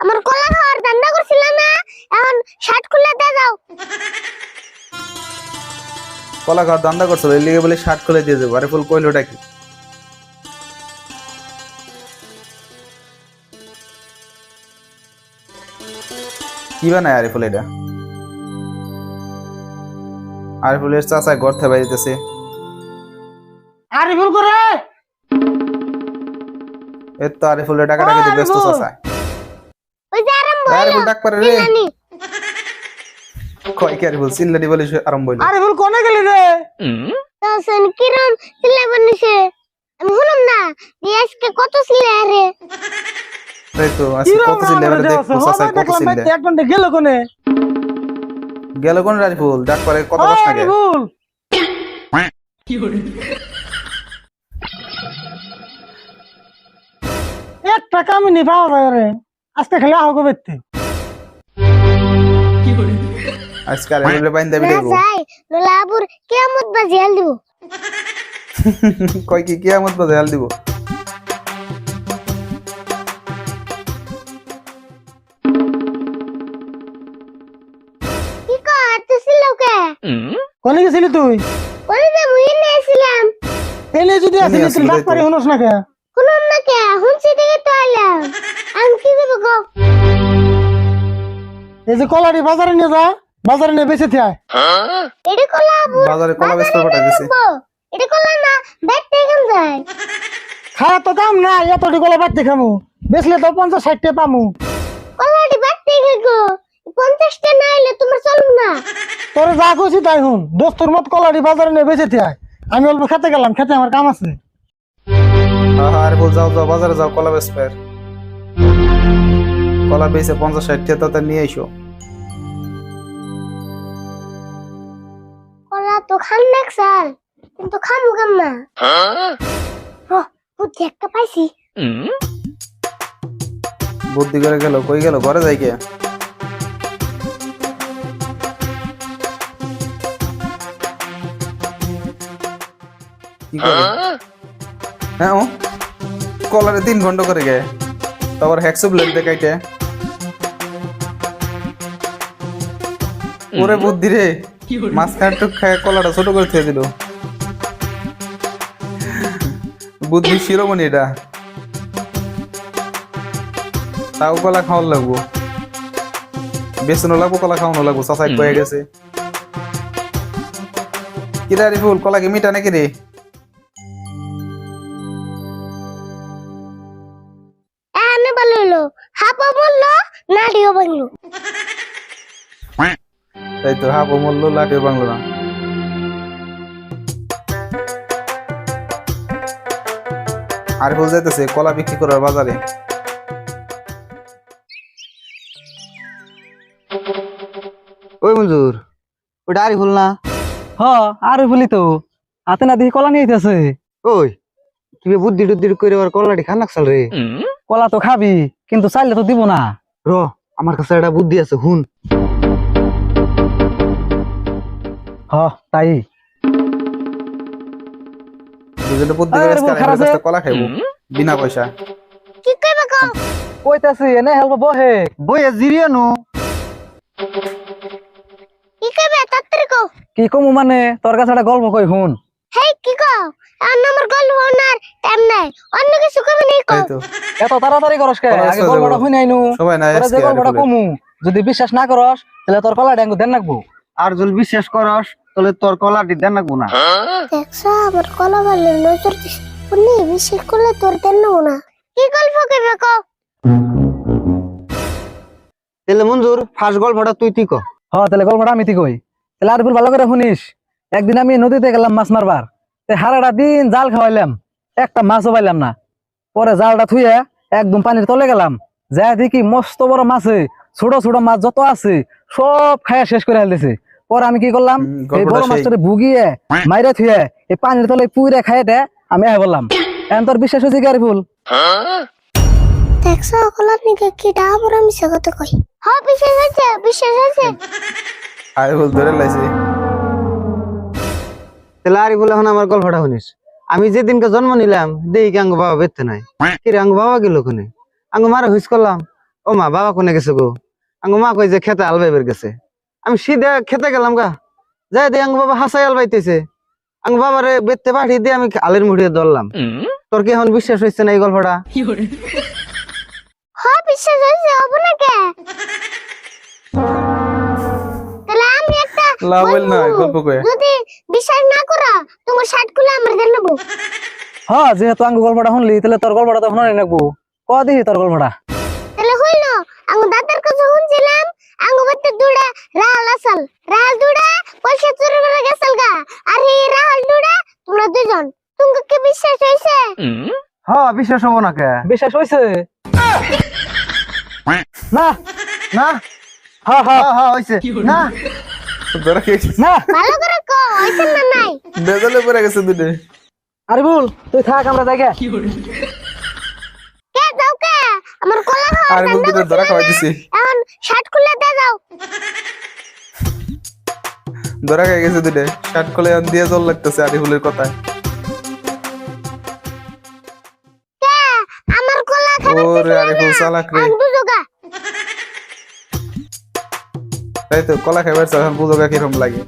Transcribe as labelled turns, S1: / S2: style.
S1: আমার কলা খাওয়ার ধান্দা করছিলাম না এখন শার্ট খুলে দিয়ে যাও।
S2: কলা খাওয়ার দান্দা করছিল এর লিগে বলে শার্ট খুলে দিয়ে দেবো আরে ফুল কইল ওটা কি? কি বানায় আরিফুল এটা? আরিফুলের চাচা ঘর থেকে বাড়িতেছে
S3: আরিফুল করে?
S2: এর তো আরিফুলের টাকাটা কিন্তু ব্যস্ত চাচা
S1: ওই যে আরম্ভ
S2: আরিফুল ডাক পারে রে। কয় কি আরিফুল চিল্লাটি বলে সে আরম্ভ হইল।
S3: আরিফুল কোনে গেলি রে?
S1: তখন কিরম চিল্লাই বানিয়েছে? আমি শুনলাম না আজকে কত চিল্লাই রে।
S2: তাই তো আজকে কত চিল্লা এবারে দেখব চাচা কত চিল্লা।
S3: এক ঘণ্টা গেল কোনে।
S2: গেল কোন আরিফুল? ডাক পারে কত
S3: ও
S2: কষ্ট লাগে
S3: আরিফুল। এক টাকা আমি নিভাও রে। আজকে খেলে আহো বেতে
S2: আজকে আরিফুলের বাইন দেবি
S1: না
S2: দেখব
S1: যাই লোলা আবুর কেমত বাজি হাল দিব।
S2: কয় কি কিয়ামত বাজে হাল দিব?
S1: কি
S3: কোনে গেছিলি তুই?
S1: যে মুই
S3: যদি আসিলি
S2: আসলি
S3: তুই
S2: তাই
S3: ডাক হনস না কে?
S1: শুনুন না কে? শুনছি দেখে তো আইলাম। আমি কি দেবো গো?
S3: এই যে কলারি বাজারে নিয়ে যা বাজারে নিয়ে বেঁচে থায়
S1: এটা কলা আবু
S2: বাজারে কলা বেচতে পাঠাই দিছে
S1: এটা কলা না ব্যাগটা এখান যায়?
S3: খাওয়া তো দাম না এতটি কলা বাড়তে খামু। বেচলে তো পঞ্চাশ ষাট টাকা পামু।
S1: কলাটি গো পঞ্চাশটা না এলে তোমার চলবো না।
S3: তোর যা খুশি তাই হুন। দোস্তর মত কলারি বাজারে নিয়ে বেঁচে থায় আমি অল্প খেতে গেলাম খেতে আমার কাম আছে।
S2: হ্যাঁ আরিফুল যাও যাও বাজারে যাও কলা বেচবে আর। কলা বেচে পঞ্চাশ ষাট টাকা তাতে নিয়ে এসো
S1: কলা তো খান দেখ স্যার কিন্তু খামু কেন না বুদ্ধি একটা পাইছি।
S2: বুদ্ধি করে গেল কই গেল ঘরে যাই কে? কি হ্যাঁ ও? কলারে তিন ঘণ্টা করে গে। তারপর হ্যাকসো ব্লেড দেখাইতে ওরে বুদ্ধি রে মাঝখানে টুক খায় কলাটা ছোট করে থুয়ে দিল। বুদ্ধি শিরোমণি এটা। তাও কলা খাওয়ার লাগবো। বেসনও লাগবো কলা খাওয়ানো লাগবো চাচাই কয়ে গেছে। কিরে আরিফুল কলা কি মিটা নাকি রে?
S1: এনে হাপা বলল নাড়িও ভাঙলো
S2: তাই তো হাবো মরলো লাঠিও বাংলো না। আরিফুল যাইতেছে কলা বিক্রি করার বাজারে।
S4: ওই মঞ্জুর ওটা আরি ভুল না?
S3: হ আর বলি তো। হাতে না দেখি কলা নিয়ে আইতেছে।
S4: ওই তুমি বুদ্ধি টুদ্ধি করে আবার কলাটি খান নাকসাল রে?
S3: কলা তো খাবি কিন্তু চাইলে তো দিব না।
S4: র আমার কাছে একটা বুদ্ধি আছে হুন
S3: হ তাই।
S2: বুদ্ধি করে আজকে। কলা খাইবো বিনা পয়সা।
S1: কি কইবে গো
S3: কইতাছি এনে হেল্প বহে।
S4: বইয়া জিরিয়ানো
S1: কি কইবে তাড়াতাড়ি কও।
S3: কি কমু মানে? তোর কাছে একটা গল্প কই হুন
S1: হেই কি কও? আর আমার গল্প ওনার টাইম নাই। অন্য কিছু কবে নেই
S2: তাই
S1: কও
S3: এত তাড়াতাড়ি করস কে? আগে গল্পটা। শুনে আইনু
S2: সবাই নাই আজকে
S3: গল্পটা কমু যদি বিশ্বাস না করস তাহলে তোর কলা ড্যাঙ্গু দেন রাখব
S4: আর যদি বিশ্বাস করস তাহলে তোর কলাটি দেন রাখব না।
S1: দেখছ আমার কলা ভালো নজর দিস উনি বিশ্বাস করলে তোর দেন নেব না। কি গল্প কইবে কও?
S4: তাহলে মঞ্জুর ফার্স্ট গল্পটা তুই তুই ক
S3: হ তাহলে গল্পটা আমি কই। তাহলে আর ভালো করে শুনিস। একদিন আমি নদীতে গেলাম মাছ মারবার। তে হারাটা দিন জাল খাওয়াইলাম একটা মাছও পাইলাম না। পরে জালটা থুয়ে একদম পানির তলে গেলাম। যা দেখি মস্ত বড় মাছে ছোট ছোট মাছ যত আছে সব খায়া শেষ করে ফেলতেছে। পরে আমি কি করলাম এই বড়
S2: সেই।
S3: মাছটারে ভুগিয়ে মাইরে থুয়ে এই পানির তলে পুইরে খাইয়ে দে আমি আয় বললাম এখন তোর বিশ্বাস হচ্ছে কি আর ভুল?
S1: দেখছ কলার নিকে কি ডাবর আমি সেগতে কই? হ বিশ্বাস আছে বিশ্বাস আছে
S2: আরিফুল ধরে লাইছে।
S4: তাহলে আরি বলে এখন আমার গল্পটা শুনিস। আমি যেদিনকে জন্ম নিলাম দেখি কি আঙ্গ বাবা বেঁচতে নাই? কিরে আঙ্গ বাবা গেল কোনে? আঙ্গ মারা হুইস করলাম ও মা বাবা কোনে গেছে গো? আঙ্গ মা কই যে খেতে আলবাইবার গেছে। আমি সিধা খেতে গেলাম গা। যাই দিয়ে আঙ্গ বাবা হাসাই আলবাইতেছে আঙ্গ বাবারে বেতে পাঠিয়ে দিয়ে আমি আলের মুড়িয়ে ধরলাম। তোর কি এখন বিশ্বাস হচ্ছে না এই গল্পটা?
S1: হ্যাঁ বিশ্বাস হয়েছে হব না কে? তাহলে আমি একটা
S2: লাভ না গল্প কয়ে
S1: যদি বিশ্বাস না করো তোমার শার্ট খুলে আমার দিয়ে নেব।
S3: হ্যাঁ যেহেতু আঙ্গ গল্পটা শুনলি তাহলে তোর গল্পটা তো শুনে রাখব ক দিহি তোর গল্পটা
S1: তাহলে হইল আঙ্গ দাদার কাছে শুনছিলাম আঙ্গ বাড়িতে দুড়া রাহাল আসল রাহাল দুড়া পয়সা চুরি করে গেছল গা আর এই রাহাল দুড়া তোমরা দুজন তোমাকে কি বিশ্বাস হয়েছে
S4: হ্যাঁ বিশ্বাস হব না কে
S3: বিশ্বাস হয়েছে না
S4: না।
S3: হ্যাঁ হ্যাঁ
S4: হ্যাঁ হয়েছে না।
S3: না।
S1: ভালো করে কো না নাই
S2: বেজালে পড়ে গেছে দুটো।
S3: আরে বল তুই থাক আমরা জায়গা
S1: কে যাও কে? আমার কলা খাওয়া
S2: আর বল দুটো ধরা খাওয়াই দিছি
S1: এখন শার্ট খুলে দে যাও।
S2: ধরা খেয়ে গেছে দুটো। শার্ট খুলে এখন দিয়ে জল লাগতেছে
S1: কে? আমার কলা খাবে
S2: ওরে আরিফুল চালাক রে।
S1: আর বুঝোগা
S2: তাই তো কলা খাইবার চাল বুঝোগা কীরকম লাগে?